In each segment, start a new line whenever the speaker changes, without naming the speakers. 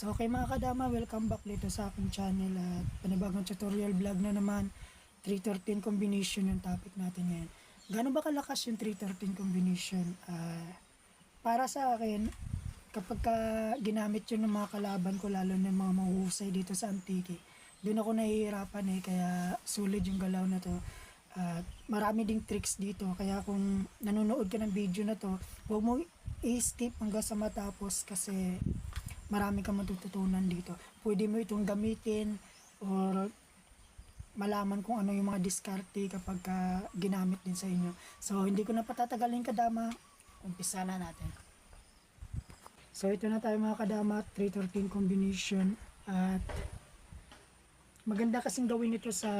So okay mga kadama, welcome back dito sa aking channel at panibagong tutorial vlog na naman 313 combination yung topic natin ngayon. Gano'n ba kalakas yung 313 combination? Ah, para sa akin, kapag ka ginamit yun ng mga kalaban ko, lalo ng mga mahuhusay dito sa Antique, doon ako nahihirapan eh, kaya sulit yung galaw na to. At marami ding tricks dito, kaya kung nanonood ka ng video na to, huwag mo i-skip hanggang sa matapos kasi marami kang matututunan dito. Pwede mo itong gamitin or malaman kung ano yung mga diskarte kapag ka ginamit din sa inyo. So, hindi ko na patatagalin kadama. Umpisa na natin. So, ito na tayo mga kadama. 313 combination. At maganda kasing gawin ito sa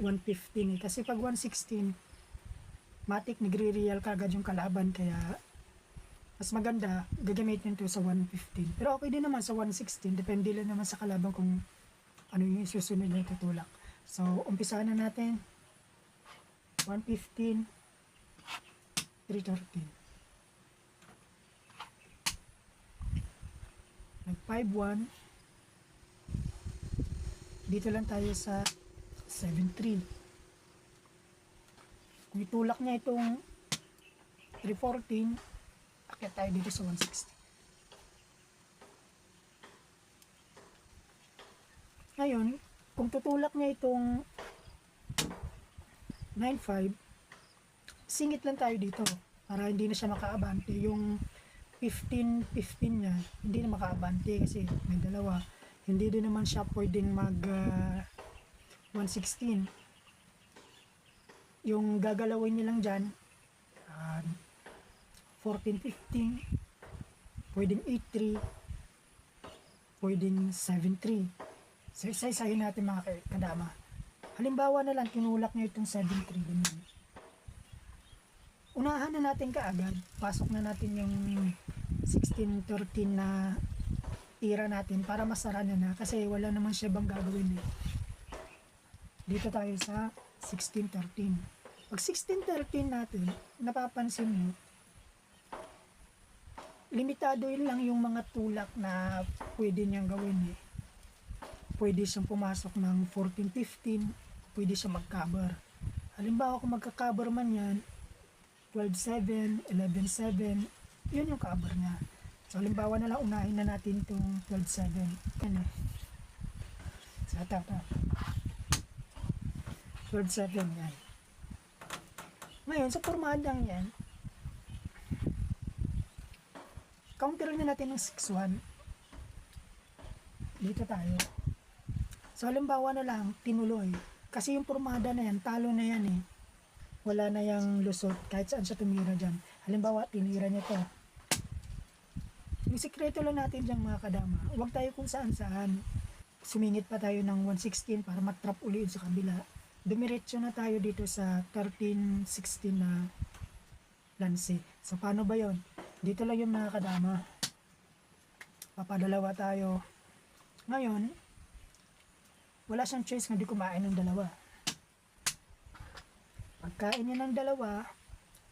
115 eh. Kasi pag 116, matik nagre-real kagad yung kalaban. Kaya mas maganda, gagamitin ito sa 115. Pero okay din naman sa 116. Depende lang naman sa kalaban kung ano yung susunod na tutulak. So, umpisa na natin. 115, 313. Nag 5-1. Dito lang tayo sa 7-3. Kung itulak niya itong 314, akit tayo dito sa 160. Ngayon, kung tutulak niya itong 9.5, singit lang tayo dito para hindi na siya makaabante. Yung 15-15 niya, hindi na makaabante kasi may dalawa. Hindi din naman siya pwedeng mag ah, 116. Yung gagalawin niya lang dyan, ah, 14-15, pwedeng 8-3, pwedeng 7-3. So, isa-isahin natin mga ka- kadama. Halimbawa na lang, tinulak niya itong 7-3 ganyan. Unahan na natin kaagad. Pasok na natin yung 16-13 na tira natin para masara na na kasi wala naman siya bang gagawin eh. Dito tayo sa 16-13. Pag 16-13 natin, napapansin mo, limitado yun lang yung mga tulak na pwede niyang gawin eh pwede siyang pumasok ng 14-15, pwede siya mag-cover. Halimbawa kung magka-cover man yan, 12-7, 11-7, yun yung cover niya. So halimbawa na lang unahin na natin itong 12-7. Ano? So ito, ito. 12-7 yan. Ngayon, sa pormadang yan, counter na natin ng 6-1. Dito tayo. So, halimbawa na lang, tinuloy. Kasi yung pormada na yan, talo na yan eh. Wala na yung lusot kahit saan siya tumira dyan. Halimbawa, tinira niya to. Yung sikreto lang natin dyan mga kadama, huwag tayo kung saan saan. Sumingit pa tayo ng 116 para mag-trap uli sa kabila. Dumiretso na tayo dito sa 13-16 na lansi. So, paano ba yon? Dito lang yung mga kadama. Papadalawa tayo. Ngayon, wala siyang choice nga di kumain ng dalawa. Pagkain niya ng dalawa,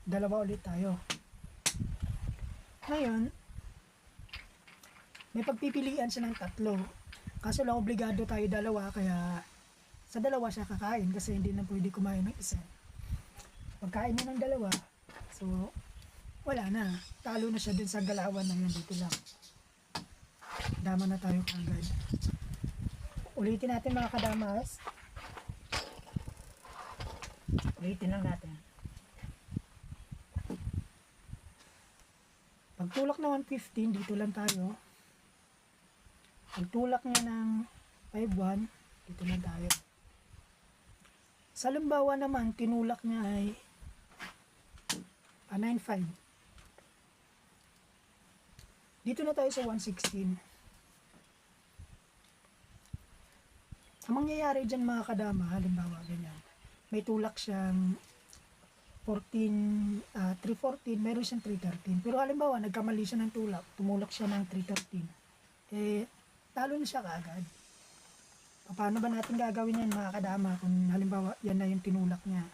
dalawa ulit tayo. Ngayon, may pagpipilian siya ng tatlo. Kaso lang obligado tayo dalawa, kaya sa dalawa siya kakain kasi hindi na pwede kumain ng isa. Pagkain niya ng dalawa, so wala na. Talo na siya dun sa galawan na yun dito lang. Dama na tayo kagad. Ulitin natin mga kadamas. Ulitin lang natin. Pagtulak na 115, dito lang tayo. Pagtulak niya ng 51, dito lang tayo. Sa limbawa naman, tinulak niya ay ah, 95. Dito na tayo sa 116. Ang mangyayari dyan mga kadama, halimbawa ganyan, may tulak siyang 14, ah 314, meron siyang 313. Pero halimbawa, nagkamali siya ng tulak, tumulak siya ng 313. Eh, talo na siya kaagad. Paano ba natin gagawin yan mga kadama kung halimbawa yan na yung tinulak niya?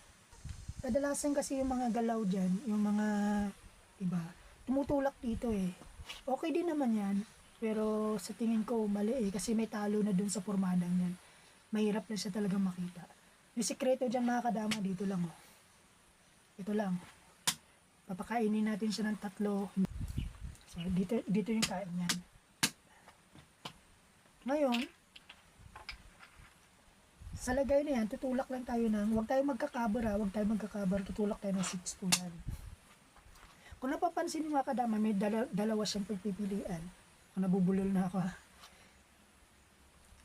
Kadalasan kasi yung mga galaw dyan, yung mga iba, tumutulak dito eh. Okay din naman yan. Pero sa tingin ko mali eh kasi may talo na dun sa pormadang yan. Mahirap na siya talaga makita. Yung sikreto dyan mga kadama dito lang oh. Ito lang. Papakainin natin siya ng tatlo. So dito, dito yung kain niyan. Ngayon, sa lagay na yan, tutulak lang tayo ng, huwag tayo magkakabar ha, huwag tayo magkakabar, tutulak tayo ng 6 to yan. Kung napapansin niyo mga kadama, may dala, dalawa siyang pagpipilian. Kung nabubulol na ako.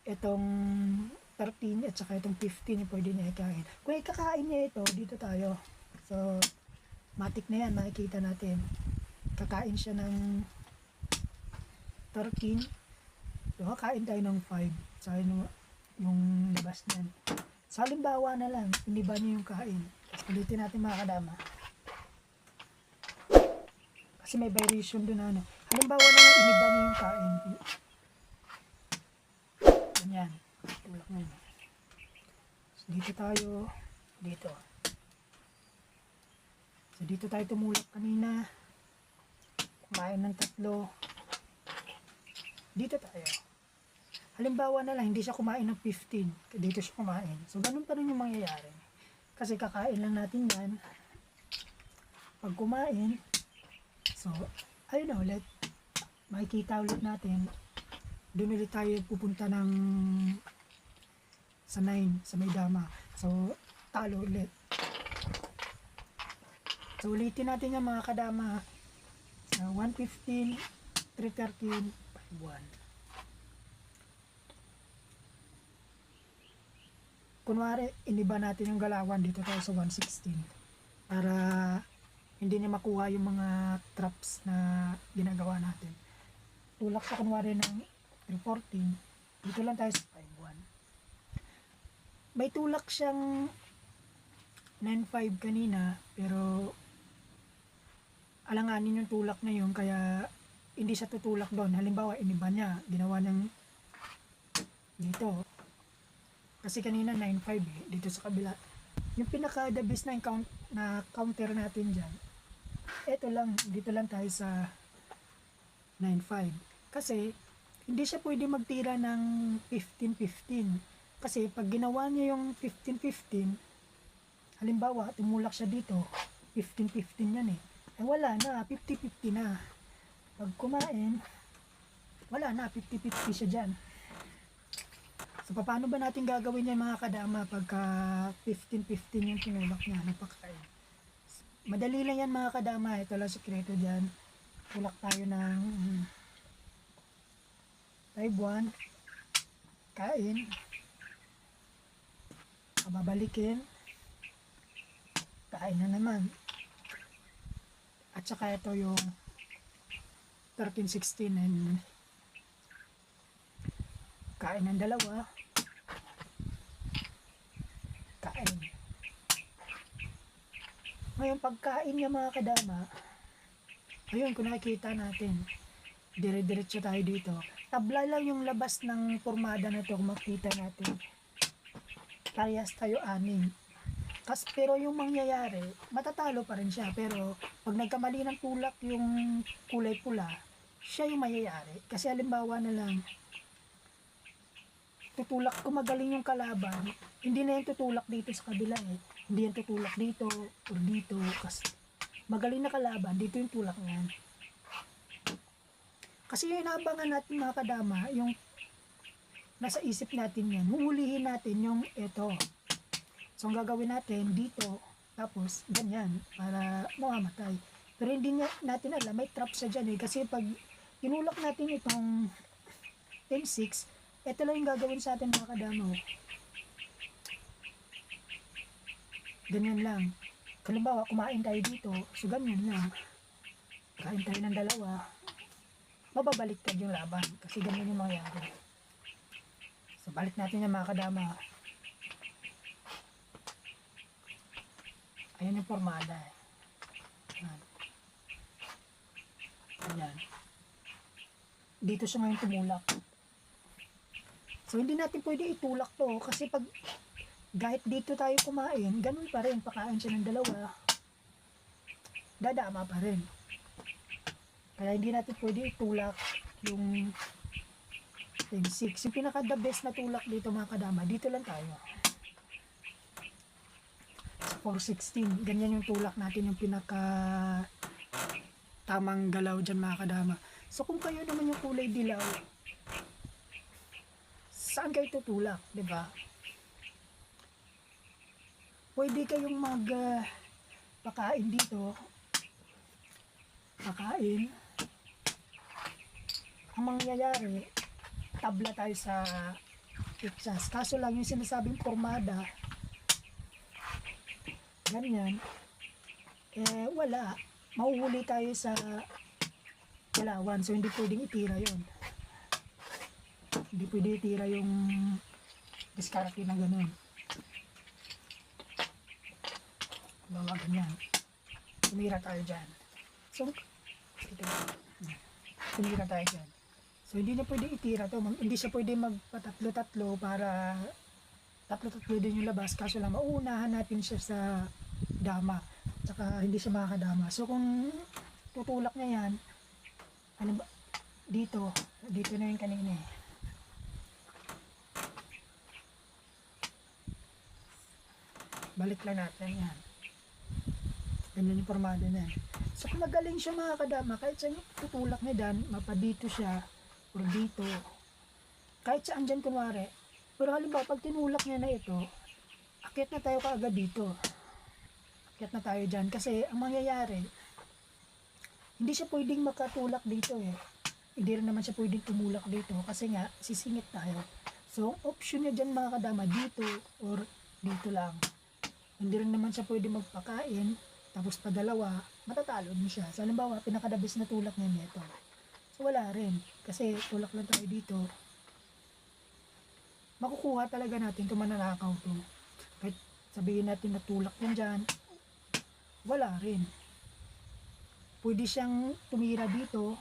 Itong 13 at saka itong 15 yung pwede niya ikain. Kung ikakain niya ito, dito tayo. So, matik na yan, makikita natin. Kakain siya ng 13. So, kakain tayo ng 5. Sa yung, yung labas niyan. Sa halimbawa na lang, iniba niyo yung kain. Ulitin natin mga kadama. Kasi may variation doon ano. Halimbawa na iniba niyo yung kain. Ganyan. Tulak mo yun. So, dito tayo. Dito. So, dito tayo tumulak kanina. Kumain ng tatlo. Dito tayo. Halimbawa na lang, hindi siya kumain ng 15. Dito siya kumain. So, ganun pa rin yung mangyayari. Kasi kakain lang natin yan. Pag kumain, so, ayun na ulit. Makikita ulit natin. Doon ulit tayo pupunta ng sa 9, sa may dama. So, talo ulit. So, ulitin natin yung mga kadama. Sa 115, 313, 51. kunwari, iniba natin yung galawan dito tayo sa 116 para hindi niya makuha yung mga traps na ginagawa natin. Tulak sa kunwari ng 314, dito lang tayo sa 51. May tulak siyang 95 kanina, pero alanganin yung tulak na yun, kaya hindi siya tutulak doon. Halimbawa, iniba niya, ginawa ng dito, kasi kanina 9.5 eh, dito sa kabila. Yung pinaka the best na, count, na counter natin dyan, eto lang, dito lang tayo sa 9.5. Kasi, hindi siya pwede magtira ng 15-15. Kasi pag ginawa niya yung 15-15, halimbawa, tumulak siya dito, 15-15 yan eh. Eh wala na, 50-50 na. Pag kumain, wala na, 50-50 siya dyan. So, paano ba natin gagawin yan mga kadama pagka 15-15 yung tinulak niya na pagkain? Madali lang yan mga kadama. Ito lang sikreto dyan. Tulak tayo ng mm, type 1. Kain. Babalikin. Kain na naman. At saka ito yung 13-16 and kain ng dalawa kain ngayon pagkain niya mga kadama ayun kung nakikita natin dire-diretso tayo dito tabla lang yung labas ng formada na to kung makita natin parehas tayo anin Kas, pero yung mangyayari, matatalo pa rin siya. Pero pag nagkamali ng tulak yung kulay pula, siya yung mayayari. Kasi halimbawa na lang, tutulak kung magaling yung kalaban, hindi na yan tutulak dito sa kabila eh. Hindi yan tutulak dito or dito. Kasi magaling na kalaban, dito yung tulak niyan. Kasi yung inaabangan natin mga kadama, yung nasa isip natin yan, huhulihin natin yung ito. So ang gagawin natin dito, tapos ganyan, para mamamatay. Pero hindi natin alam, may trap sa dyan eh. Kasi pag inulak natin itong 10-6, ito lang yung gagawin sa atin mga kadamo. Ganyan lang. Kalimbawa, kumain tayo dito, so ganyan lang. Kain tayo ng dalawa, mababaliktad yung laban. Kasi ganyan yung mangyayari. So, balik natin yung mga kadama. Ayan yung formada. eh. Ayan. Ayan. Dito siya ngayon tumulak. So, hindi natin pwede itulak to kasi pag kahit dito tayo kumain, ganun pa rin, pakain siya ng dalawa, dadama pa rin. Kaya hindi natin pwede itulak yung 10-6. Yung pinaka the best na tulak dito mga kadama, dito lang tayo. Sa 416. Ganyan yung tulak natin yung pinaka tamang galaw dyan mga kadama. So kung kayo naman yung kulay dilaw, saan kayo tutulak, di ba? Pwede kayong mag ah, pakain dito. Pakain. Ang mangyayari, tabla tayo sa pitsas. Kaso lang yung sinasabing formada, ganyan, eh wala. Mauhuli tayo sa kalawan. So hindi pwedeng itira yon Hindi pwede itira yung diskarte na ganun. Bawa ganyan. Tumira tayo dyan. So, ito. Tumira tayo dyan. So, hindi na pwede itira to. Hindi siya pwede magpatatlo-tatlo para tatlo-tatlo din yung labas. Kaso lang, mauunahan natin siya sa dama. Tsaka hindi siya makakadama. So, kung tutulak niya yan, ano ba, dito, dito na yung kanina eh. Balik lang natin yan. Ganyan yung formado na. So kung magaling siya mga kadama, kahit yung tutulak niya dan, mapa dito siya, or dito, kahit saan dyan kunwari, pero halimbawa pag tinulak niya na ito, akit na tayo kaagad dito. Akit na tayo dyan. Kasi ang mangyayari, hindi siya pwedeng makatulak dito eh. Hindi rin naman siya pwedeng tumulak dito kasi nga sisingit tayo. So, option niya dyan mga kadama, dito or dito lang. Hindi rin naman siya pwede magpakain, tapos padalawa, matatalo din siya. So, halimbawa, pinakadabis na tulak niya nito. So, wala rin. Kasi tulak lang tayo dito. Makukuha talaga natin kung mananakaw to. Kahit sabihin natin na tulak yan dyan, wala rin. Pwede siyang tumira dito,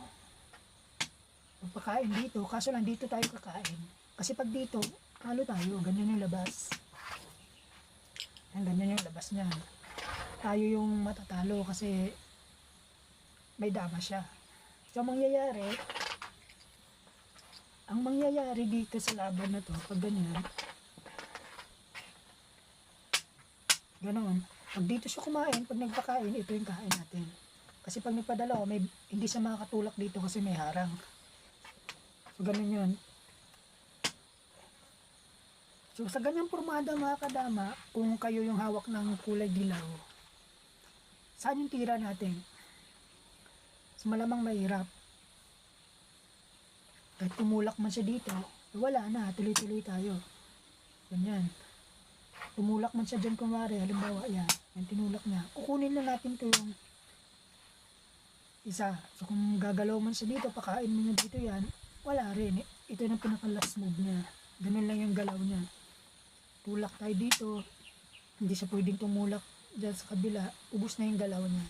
magpakain dito, kaso lang dito tayo kakain. Kasi pag dito, halo tayo, ganyan yung labas. Yan, ganyan yung labas niya. Tayo yung matatalo kasi may dama siya. So, ang mangyayari, ang mangyayari dito sa laban na to, pag ganyan, ganoon, pag dito siya kumain, pag nagpakain, ito yung kain natin. Kasi pag nagpadalawa, may, hindi siya makakatulak dito kasi may harang. So, ganun yun. So, sa ganyang formada mga kadama, kung kayo yung hawak ng kulay dilaw, saan yung tira natin? So, malamang mahirap. Kahit tumulak man siya dito, wala na, tuloy-tuloy tayo. Ganyan. Tumulak man siya dyan kumari, halimbawa yan, yung tinulak niya, kukunin na natin to yung isa. So kung gagalaw man siya dito, pakain mo niya dito yan, wala rin. Ito yung pinaka last move niya. Ganun lang yung galaw niya. Tulak tayo dito, hindi siya pwedeng tumulak dyan sa kabila, ubus na yung galaw niya.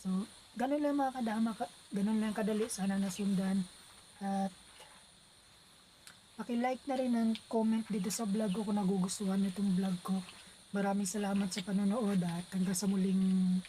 So, ganun lang mga kadama, ka- ganun lang kadali, sana nasundan. At, paki-like na rin ang comment dito sa vlog ko kung nagugustuhan nyo itong vlog ko. Maraming salamat sa panonood at hanggang sa muling